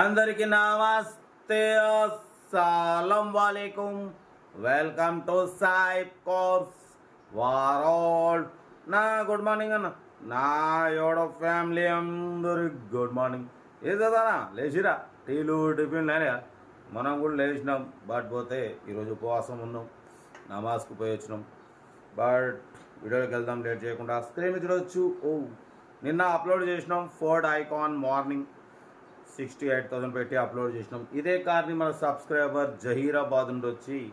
అందరికి నమస్తే. అస్సలం వాలేకుం. Welcome to Saib cars world నా గుడ్ మార్నింగ్ అన్న. నా యోడ ఫ్యామిలీ అందరికి గుడ్ మార్నింగ్. ఏదన్నా లేచిరా. టీలు టిఫిన్ లేనా మనం కూడా లేచినాం. బట్ పోతే ఈరోజు ఉపవాసం ఉన్నాం. నమాజ్కు పోయి వచ్చినాం. బట్ వీడియోకి వెళ్దాం లేట్ చేయకుండా స్క్రీన్ మీద ఓ నిన్న అప్లోడ్ చేసినాం Ford Icon morning. Sixty eight thousand పెట్టి అప్లోడ్ చేసినాం. ఇదే కార్ని మన సబ్స్క్రైబర్ జహీరాబాద్ నుండి వచ్చి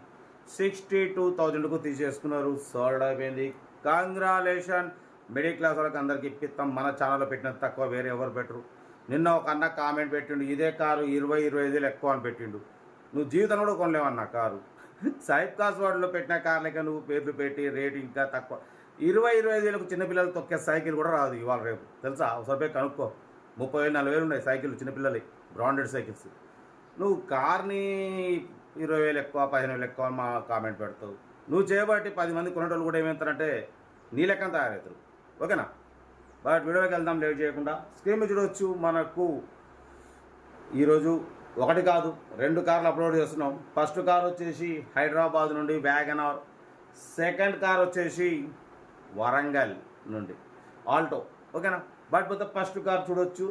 సిక్స్టీ టూ థౌజండ్కు తీసేసుకున్నారు. సోల్డ్ అయిపోయింది. కాంగ్రాలేషన్ మిడిల్ క్లాస్ వాళ్ళకి అందరికి ఇప్పిస్తాం మన ఛానల్లో పెట్టిన తక్కువ వేరే ఎవరు పెట్టరు. నిన్న ఒక అన్న కామెంట్ పెట్టిండు. ఇదే కారు ఇరవై ఇరవై ఐదులు ఎక్కువ అని పెట్టిండు. నువ్వు జీవితం కూడా కొనలేవన్న కారు. సైబ్ కాస్ వార్డులో పెట్టిన కార్లకే నువ్వు పేర్లు పెట్టి రేట్ ఇంకా తక్కువ. ఇరవై ఇరవై ఐదు వేలకు చిన్నపిల్లలు తొక్కే సైకిల్ కూడా రాదు ఇవాళ రేపు. తెలుసా? ఒకసారి కనుక్కో. ముప్పై వేలు నలభై వేలు ఉన్నాయి సైకిల్ చిన్నపిల్లలవి బ్రాండెడ్ సైకిల్స్ నువ్వు కార్ని ఇరవై వేలు ఎక్కువ పదిహేను వేలు ఎక్కువ మా కామెంట్ పెడతావు. నువ్వు చేయబట్టి పది మంది కొనేటోళ్ళు కూడా ఏమవుతారంటే నీ లెక్కన తయారవుతారు. ఓకేనా? బట్ వీడియోకి వెళ్దాం లేట్ చేయకుండా. స్క్రీన్ మీద చూడవచ్చు మనకు ఈరోజు ఒకటి కాదు రెండు కార్లు అప్లోడ్ చేస్తున్నాం. ఫస్ట్ కార్ వచ్చేసి హైదరాబాద్ నుండి వ్యాగనార్ సెకండ్ కార్ వచ్చేసి వరంగల్ నుండి. ఆల్టో. ఓకేనా? బట్ పోతే ఫస్ట్ కార్ చూడొచ్చు.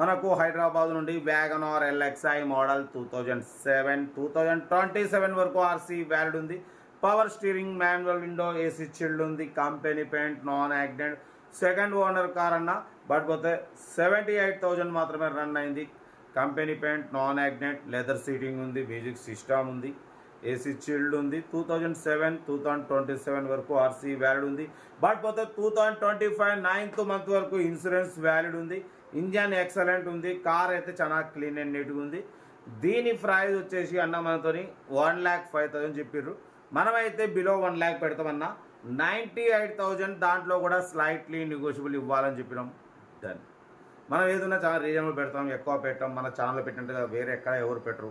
మనకు హైదరాబాద్ నుండి wagon R LXI model two thousand seven two thousand twenty seven వరకు ఆర్సీ వ్యాలిడ్ ఉంది. Power steering manual window AC chilled ఉంది. Company paint non accident. Second owner car అన్న బట్ పోతే సెవెంటీ ఎయిట్ థౌజండ్ మాత్రమే run అయింది. Company paint non accident leather seating ఉంది music system ఉంది. AC chilled ఉంది. Two thousand seven two thousand twenty seven వరకు RC valid ఉంది. But పోతే two thousand twenty five ninth month వరకు ఇన్సూరెన్స్ వ్యాలిడ్ ఉంది. ఇంజన్ ఎక్సలెంట్ ఉంది. కార్ అయితే చాలా క్లీన్ అండ్ నీట్గా ఉంది. దీని ప్రైజ్ వచ్చేసి అన్న మనతోని వన్ ల్యాక్ ఫైవ్ థౌజండ్ చెప్పారు మనమైతే బిలో వన్ ల్యాక్ పెడతామన్నా. నైంటీ ఎయిట్ థౌజండ్ దాంట్లో కూడా స్లైట్లీ నెగోషియబుల్ ఇవ్వాలని చెప్పినాం. డన్ మనం ఏదైనా చాలా రీజనబుల్ పెడతాం. ఎక్కువ పెట్టాం. మన ఛానల్లో పెట్టినట్టుగా వేరే ఎక్కడ ఎవరు పెట్టరు.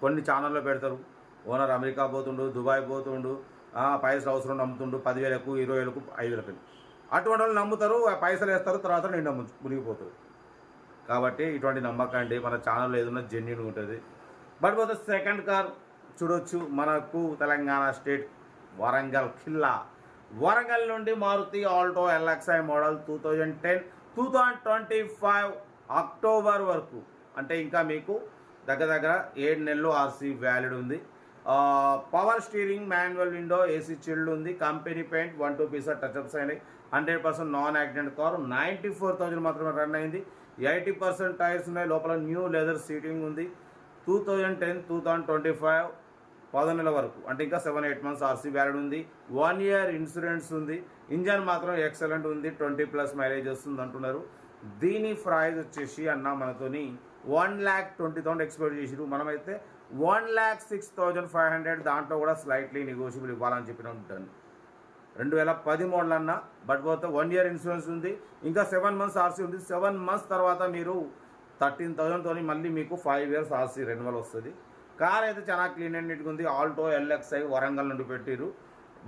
కొన్ని ఛానల్లో పెడతారు. ఓనర్ అమెరికా పోతుండు దుబాయ్ పోతుండు పైసలు అవసరం నమ్ముతుండు పదివేలకు ఇరవై వేలకు ఐదు వేలకు అటువంటి వాళ్ళు నమ్ముతారు ఆ పైసలు వేస్తారు తర్వాత నేను నమ్ము మునిగిపోతారు. కాబట్టి ఇటువంటి నమ్మకండి మన ఛానల్లో ఏదైనా జెన్యున్ ఉంటుంది. బట్ పోతే సెకండ్ కార్ చూడొచ్చు. మనకు తెలంగాణ స్టేట్ వరంగల్ ఖిల్లా వరంగల్ నుండి Maruti Alto LXI model two thousand ten two thousand twenty five October వరకు. అంటే ఇంకా మీకు దగ్గర దగ్గర ఏడు నెలలు ఆర్సీ వ్యాలిడ్ ఉంది. Power steering manual window AC chilled ఉంది. Company paint one two piece touchups అయినాయి hundred percent non accident car ninety four thousand మాత్రమే రన్ అయింది. ఎయిటీ పర్సెంట్ టైర్స్ ఉన్నాయి. లోపల న్యూ లెదర్ సీటింగ్ ఉంది. Two thousand ten two thousand twenty five పదనెల నెలల వరకు. అంటే ఇంకా seven eight months RC valid ఉంది. వన్ ఇయర్ ఇన్సూరెన్స్ ఉంది. ఇంజన్ మాత్రం ఎక్సలెంట్ ఉంది. ట్వంటీ ప్లస్ మైలేజ్ వస్తుంది అంటున్నారు. దీని ప్రైజ్ వచ్చేసి అన్న మనతోని one lakh twenty thousand expect చేసిరు మనమైతే one lakh six thousand five hundred దాంట్లో కూడా స్లైట్లీ నెగోషియబుల్ ఇవ్వాలని చెప్పిన డన్ రెండు వేల పది మోడల్ అన్న బట్ పోతే వన్ ఇయర్ ఇన్సూరెన్స్ ఉంది ఇంకా సెవెన్ మంత్స్ ఆర్సీ ఉంది. సెవెన్ మంత్స్ తర్వాత మీరు థర్టీన్ థౌజండ్తో మళ్ళీ మీకు ఫైవ్ ఇయర్స్ ఆర్సీ రెన్యువల్ వస్తుంది. కార్ అయితే చాలా క్లీన్ అండ్ నీట్గా ఉంది. ఆల్టో ఎల్ఎక్స్ఐ వరంగల్ నుండి పెట్టిరు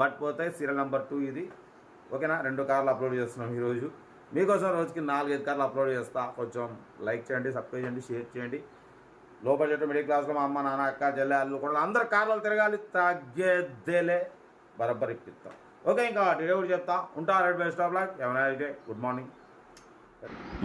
బట్ పోతే సీరియల్ నెంబర్ టూ ఇది. ఓకేనా? రెండు కార్లు అప్లోడ్ చేస్తున్నాం ఈరోజు మీకోసం రోజుకి నాలుగైదు కార్లు అప్లోడ్ చేస్తా. కొంచెం లైక్ చేయండి సబ్స్క్రైబ్ చేయండి షేర్ చేయండి. లోపల చెట్టు మిడిల్ క్లాస్లో మా అమ్మ నాన్న అక్క చెల్లె అల్లు కూడా అందరు కార్లు తిరగాలి. తగ్గేదేలే బరబ్బర్ ఇప్పిస్తాం ఓకే ఇంకా డెలివరీ చెప్తా. ఉంటా రెడ్ బెస్ట్ ఆఫ్ లాక్. ఏమైనా అయితే good morning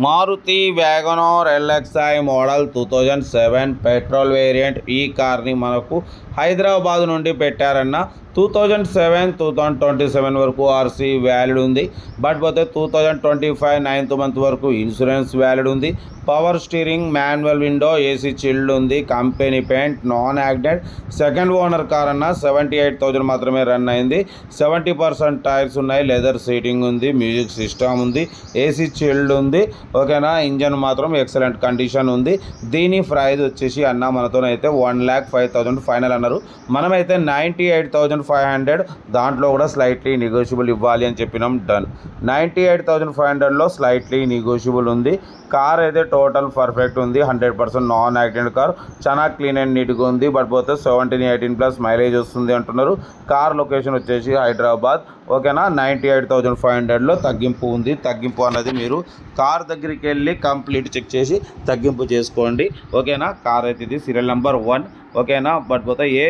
Maruti wagon R LXI model two thousand seven petrol variant ఈ కార్ని మనకు హైదరాబాద్ నుండి పెట్టారన్న two thousand seven two thousand twenty seven వరకు ఆర్సీ వ్యాలిడ్ ఉంది. బట్ పోతే two thousand twenty five ninth month వరకు ఇన్సూరెన్స్ వ్యాలిడ్ ఉంది. Power steering manual window AC chilled ఉంది. Company paint non accident second owner car అన్న seventy eight thousand మాత్రమే run అయింది. Seventy percent tyres ఉన్నాయి. Leather seating ఉంది. Music system ఉంది. AC chilled ఉంది. ఓకేనా ఇంజన్ మాత్రం ఎక్సలెంట్ కండిషన్ ఉంది. దీని ప్రైజ్ వచ్చేసి అన్న మనతోనైతే one lakh five thousand final అన్నారు. మనమైతే ninety eight thousand five hundred దాంట్లో కూడా స్లైట్లీ నెగోషియబుల్ ఇవ్వాలి అని చెప్పినాం done ninety eight thousand five హండ్రెడ్లో స్లైట్లీ నెగోషియబుల్ ఉంది. కార్ అయితే టోటల్ పర్ఫెక్ట్ ఉంది hundred percent non accident car. చాలా క్లీన్ అండ్ నీట్గా ఉంది బట్ పోతే సెవెంటీన్ ఎయిటీన్ ప్లస్ మైలేజ్ వస్తుంది అంటున్నారు. కార్ లొకేషన్ వచ్చేసి హైదరాబాద్. ఓకేనా? నైంటీ ఎయిట్ థౌజండ్ ఫైవ్ హండ్రెడ్లో తగ్గింపు ఉంది. తగ్గింపు అన్నది మీరు కార్ దగ్గరికి వెళ్ళి కంప్లీట్ చెక్ చేసి తగ్గింపు చేసుకోండి. ఓకేనా? కార్ అయితే ఇది సీరియల్ నెంబర్ వన్ ఓకేనా? బట్ పోతే A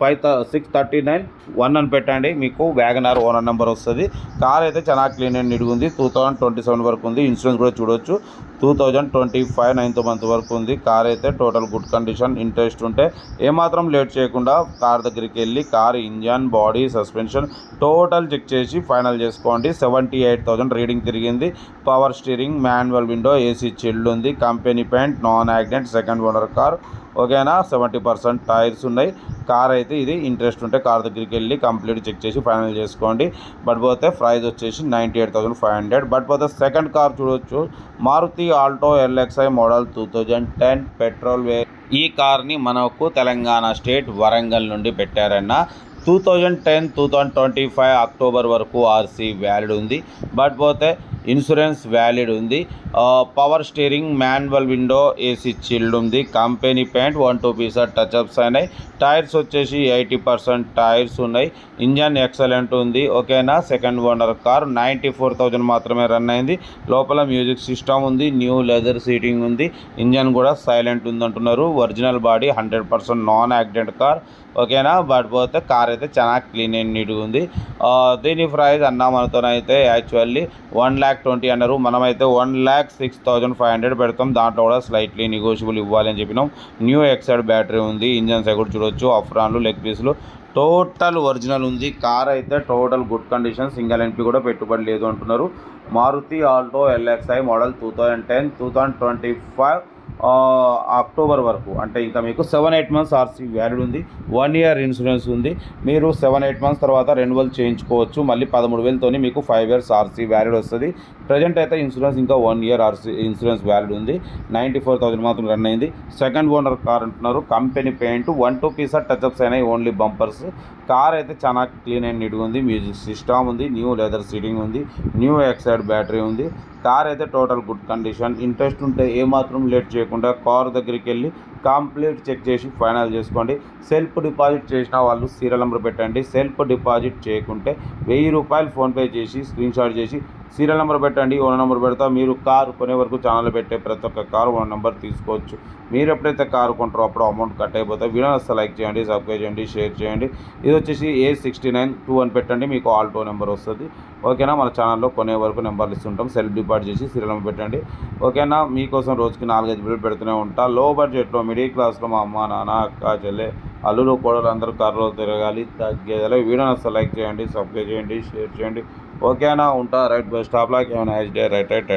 five six thirty nine one అని పెట్టండి. మీకు వ్యాగనార్ ఓనర్ నెంబర్ వస్తుంది. కార్ అయితే చాలా క్లీన్ అండ్ నీట్గా ఉంది. టూ థౌజండ్ ట్వంటీ సెవెన్ వరకు ఉంది. ఇన్సూరెన్స్ కూడా చూడొచ్చు. Two thousand twenty five ninth month వరకు ఉంది. కార్ అయితే టోటల్ గుడ్ కండిషన్ ఇంట్రెస్ట్ ఉంటే ఏమాత్రం లేట్ చేయకుండా కార్ దగ్గరికి వెళ్ళి car engine body suspension total check చేసి ఫైనల్ చేసుకోండి. సెవెంటీ ఎయిట్ థౌజండ్ రీడింగ్ తిరిగింది. Power steering manual window AC chilled ఉంది. Company paint non accident second owner car. ఓకేనా? సెవెంటీ పర్సెంట్ టైర్స్ ఉన్నాయి. కార్ అయితే ఇది ఇంట్రెస్ట్ ఉంటే కార్ దగ్గరికి వెళ్ళి కంప్లీట్ చెక్ చేసి ఫైనల్ చేసుకోండి. బట్ పోతే ప్రైస్ వచ్చేసి ninety eight thousand five hundred. But పోతే సెకండ్ కార్ చూడొచ్చు. Maruti Alto LXI model two thousand ten petrol వే ఈ కార్ని మనకు తెలంగాణ స్టేట్ వరంగల్ నుండి పెట్టారన్న. Two thousand ten two thousand twenty five October వరకు ఆర్సీ వ్యాలిడ్ ఉంది. బట్ పోతే ఇన్సూరెన్స్ వ్యాలిడ్ ఉంది. Power steering manual window AC chilled ఉంది. Company paint one two పీసర్ touch-ups అయినాయి టైర్స్ వచ్చేసి ఎయిటీ పర్సెంట్ టైర్స్ ఉన్నాయి. ఇంజన్ ఎక్సలెంట్ ఉంది. ఓకేనా? Second owner car ninety four thousand మాత్రమే రన్ అయింది. లోపల మ్యూజిక్ సిస్టమ్ ఉంది. న్యూ లెదర్ సీటింగ్ ఉంది. ఇంజన్ కూడా సైలెంట్ ఉంది అంటున్నారు original body hundred percent non accident car. ఓకేనా? బట్ పోతే కార్ అయితే చాలా క్లీన్ అండ్ నీట్గా ఉంది. దీని ప్రైస్ అన్నా మనతోనైతే యాక్చువల్లీ వన్ ల్యాక్ ట్వంటీ అన్నారు. మనమైతే one lakh six thousand five hundred పెడతాం. దాంట్లో కూడా స్లైట్లీ నెగోషియబుల్ ఇవ్వాలని చెప్పినాం. న్యూ ఎక్సైడ్ బ్యాటరీ ఉంది. ఇంజన్ సైడ్ కూడా చూడొచ్చు. అఫ్రాన్లు లెగ్ పీసులు టోటల్ ఒరిజినల్ ఉంది. కార్ అయితే total good condition single NP కూడా పెట్టుబడి లేదు అంటున్నారు. Maruti Alto LXI model two thousand ten two thousand twenty five October వరకు. అంటే ఇంకా మీకు seven eight months RC valid ఉంది. వన్ ఇయర్ ఇన్సూరెన్స్ ఉంది. మీరు సెవెన్ ఎయిట్ మంత్స్ తర్వాత రెన్యువల్ చేయించుకోవచ్చు. మళ్ళీ పదమూడు వేలతోని మీకు ఫైవ్ ఇయర్స్ ఆర్సీ వ్యాలిడ్ వస్తుంది. ప్రజెంట్ అయితే ఇన్సూరెన్స్ ఇంకా one year RC insurance valid ఉంది. నైంటీ ఫోర్ థౌసండ్ మాత్రం రన్ అయింది. సెకండ్ ఓనర్ కార్ అంటున్నారు. Company paint one two పీసర్ touch-ups అయినాయి. ఓన్లీ బంపర్స్ కార్ అయితే చాలా క్లీన్ అండ్ నీట్గా ఉంది. మ్యూజిక్ సిస్టమ్ ఉంది. న్యూ లెదర్ సీటింగ్ ఉంది. న్యూ ఎక్సైడ్ బ్యాటరీ ఉంది. కార్ అయితే టోటల్ గుడ్ కండిషన్. ఇంట్రెస్ట్ ఉంటే ఏమాత్రం లేట్ చేయకుండా కార్ దగ్గరికి వెళ్ళి కంప్లీట్ చెక్ చేసి ఫైనల్ చేసుకోండి. సెల్ఫ్ డిపాజిట్ చేసిన వాళ్ళు సీరియల్ నెంబర్ పెట్టండి. సెల్ఫ్ డిపాజిట్ చేయకుంటే వెయ్యి రూపాయలు ఫోన్పే చేసి స్క్రీన్షాట్ చేసి సీరియల్ నెంబర్ పెట్టండి ఓనర్ నెంబర్ పెడతా. మీరు కారు కొనే వరకు ఛానల్ పెట్టే ప్రతి ఒక్క కారు ఓన్ నెంబర్ తీసుకోవచ్చు. మీరు ఎప్పుడైతే కారు కొంటారో అప్పుడు అమౌంట్ కట్ అయిపోతాయి. వీడియో వస్తే లైక్ చేయండి సబ్స్క్రైబ్ చేయండి షేర్ చేయండి. ఇది వచ్చేసి ఏ సిక్స్టీ నైన్ టూ అని పెట్టండి మీకు ఆల్టో నెంబర్ వస్తుంది. ఓకేనా? మన ఛానల్లో కొనే వరకు నెంబర్లు ఇస్తుంటాం సెల్ఫ్ డిపార్ట్ చేసి సీరియల్ నెంబర్ పెట్టండి. ఓకేనా? మీకోసం రోజుకి నాలుగైదు బిల్లు పెడుతూనే ఉంటా. లో బడ్జెట్లో మిడిల్ క్లాస్లో మా అమ్మ నాన్న అక్క చెల్లె అల్లులు కోడలు అందరూ కారులో తిరగాలి తగ్గేదలే. వీడియో వస్తే లైక్ చేయండి సబ్స్క్రైబ్ చేయండి షేర్ చేయండి. ఓకేనా ఉంటా రైట్ బస్ స్టాప్ లాక్ ఏమైనా డే రైట్ రైట్.